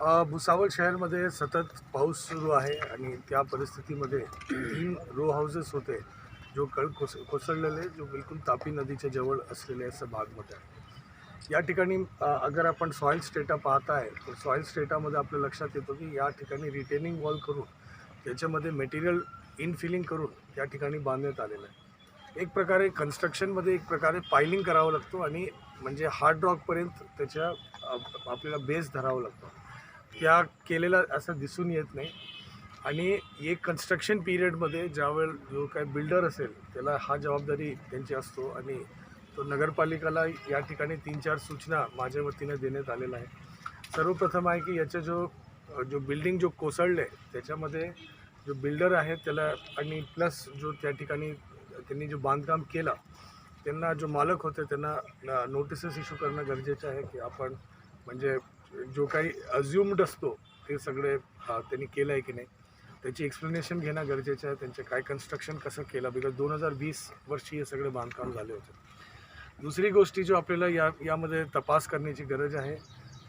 भुसावळ शहरमध्ये सतत पाऊस सुरू आहे आणि त्या परिस्थितीमध्ये तीन रो हाऊसेस होते जो कळ कोस कोसळलेले जो बिलकुल तापी नदीच्या जवळ असलेले असं भागमध्ये आहे या ठिकाणी अगर आपण सॉईल स्टेटा पाहताय तर सॉईल स्टेटामध्ये आपल्या लक्षात येतो की या ठिकाणी रिटेनिंग वॉल करून त्याच्यामध्ये मेटेरियल इनफिलिंग करून त्या ठिकाणी बांधण्यात आलेलं आहे. एक प्रकारे कन्स्ट्रक्शनमध्ये एक प्रकारे पायलिंग करावं लागतो आणि म्हणजे हार्ड रॉकपर्यंत त्याच्या आपल्याला बेस धरावं लागतो. त्या केलेलं असं दिसून येत नाही. आणि एक कन्स्ट्रक्शन पिरियडमध्ये ज्यावेळेस जो काय बिल्डर असेल त्याला हा जबाबदारी त्यांची असतो. आणि तो नगरपालिकाला या ठिकाणी तीन चार सूचना माझ्या वतीने देण्यात आलेल्या आहे सर्वप्रथम आहे की याचा जो जो बिल्डिंग जो कोसळले त्याच्यामध्ये जो बिल्डर आहे त्याला आणि प्लस जो त्या ठिकाणी त्यांनी जो बांधकाम केलं त्यांना जो मालक होते त्यांना नोटिसेस इश्यू करणं गरजेचं आहे की आपण म्हणजे जो काही अज्युम्ड असतो ते सगळे त्यांनी केलं आहे की नाही त्याची एक्सप्लेनेशन घेणं गरजेचं आहे. त्यांचे काय कन्स्ट्रक्शन कसं केलं? बिकॉज दोन हजार वीस वर्षी हे सगळे बांधकाम झाले होते. दुसरी गोष्टी जो आपल्याला या यामध्ये तपास करण्याची गरज आहे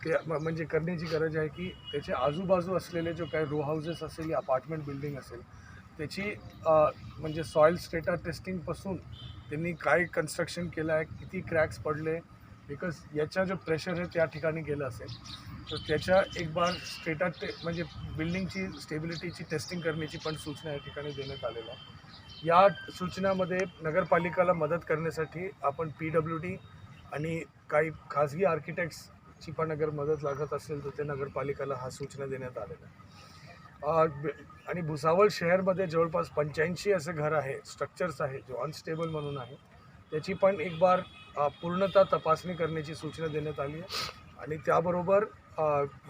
ते म्हणजे करण्याची गरज आहे की त्याच्या आजूबाजू असलेले जो काही रो हाऊसेस असेल या अपार्टमेंट बिल्डिंग असेल त्याची म्हणजे सॉईल स्टेटा टेस्टिंगपासून त्यांनी काय कन्स्ट्रक्शन केलं आहे किती क्रॅक्स पडले बिकॉज याचा जो प्रेशर आहे त्या ठिकाणी गेलं असेल तर त्याच्या एक बार स्टेटा टे म्हणजे बिल्डिंगची स्टेबिलिटीची टेस्टिंग करण्याची पण सूचना या ठिकाणी देण्यात आलेल्या या सूचनामध्ये नगरपालिकाला मदत करण्यासाठी आपण पी डब्ल्यू डी आणि काही खाजगी आर्किटेक्ट्सची पण अगर मदत लागत असेल तर ते नगरपालिकाला हा सूचना देण्यात आलेल्या आणि भुसावळ शहरमध्ये जवळपास पंच्याऐंशी असे घर आहे स्ट्रक्चर्स आहे जो अनस्टेबल म्हणून आहे. त्याची पण एक बार पूर्णतः तपासणी करण्याची सूचना देण्यात आली आहे. आणि त्याबरोबर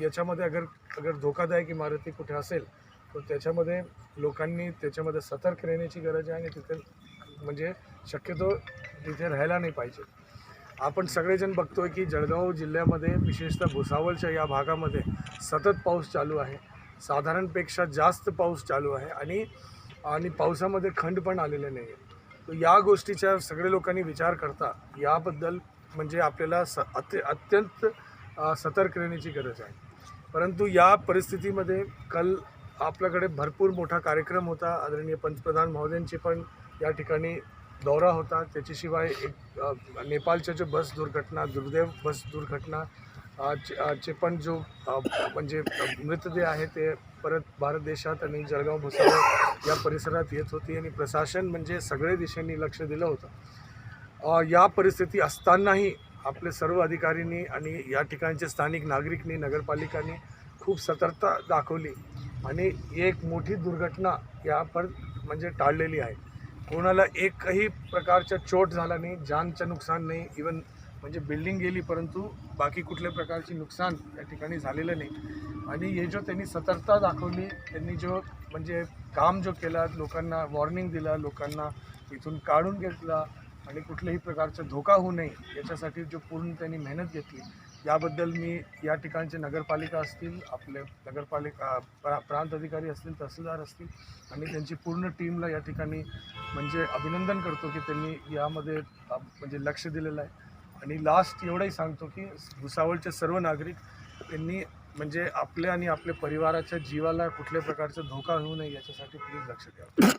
याच्यामध्ये अगर अगर धोकादायक इमारती कुठे असेल तर त्याच्यामध्ये लोकांनी त्याच्यामध्ये सतर्क राहण्याची गरज आहे आणि तिथे म्हणजे शक्यतो तिथे राहायला नाही पाहिजे. आपण सगळेजण बघतो आहे की जळगाव जिल्ह्यामध्ये विशेषतः भुसावळच्या या भागामध्ये सतत पाऊस चालू आहे. साधारणपेक्षा जास्त पाऊस चालू आहे आणि आणि पावसामध्ये खंड पण आलेले नाही आहे या गोष्टीचा सगळे लोकांनी विचार करता याबद्दल म्हणजे आपल्याला स अत्य अत्यंत सतर्क राहण्याची गरज आहे. परंतु या परिस्थितीमध्ये कल आपल्याकडे भरपूर मोठा कार्यक्रम होता. आदरणीय पंतप्रधान महोदयांची पण या ठिकाणी दौरा होता. त्याच्याशिवाय एक नेपाळच्या जो बस दुर्घटना दुर्दैव बस दुर्घटना चे पण जो म्हणजे मृतदेह आहे ते परत भारत देशात आणि जळगाव भुसावळ या परिसरात येत होती आणि प्रशासन म्हणजे सगळे दिशेने लक्ष दिलं होतं. या परिस्थिती असतानाही आपले सर्व अधिकारींनी आणि या ठिकाणचे स्थानिक नागरिकनी नगरपालिकांनी खूप सतर्कता दाखवली आणि एक मोठी दुर्घटना या पर म्हणजे टाळलेली आहे. कोणाला एकही प्रकारचा चोट झाला नाही जानचं नुकसान नाही इवन म्हणजे बिल्डिंग गेली परंतु बाकी कुठल्या प्रकारचे नुकसान या ठिकाणी झालेलं नाही. आणि हे जो त्यांनी सतर्कता दाखवली त्यांनी जो म्हणजे काम जो केला लोकांना वॉर्निंग दिला लोकांना इथून काढून घेतला आणि कुठल्याही प्रकारचा धोका होऊ नये याच्यासाठी जो पूर्ण त्यांनी मेहनत घेतली याबद्दल मी या ठिकाणचे नगरपालिका असतील आपले नगरपालिका प्रा प्रांत अधिकारी असतील तहसीलदार असतील आणि त्यांची पूर्ण टीमला या ठिकाणी म्हणजे अभिनंदन करतो की त्यांनी यामध्ये म्हणजे लक्ष दिलेलं आहे. आणि लास्ट एवढंही सांगतो की भुसावळचे सर्व नागरिक त्यांनी म्हणजे आपल्या आणि आपल्या परिवाराच्या जीवाला कुठल्या प्रकारचा धोका होऊ नये याच्यासाठी प्लीज लक्ष द्यावं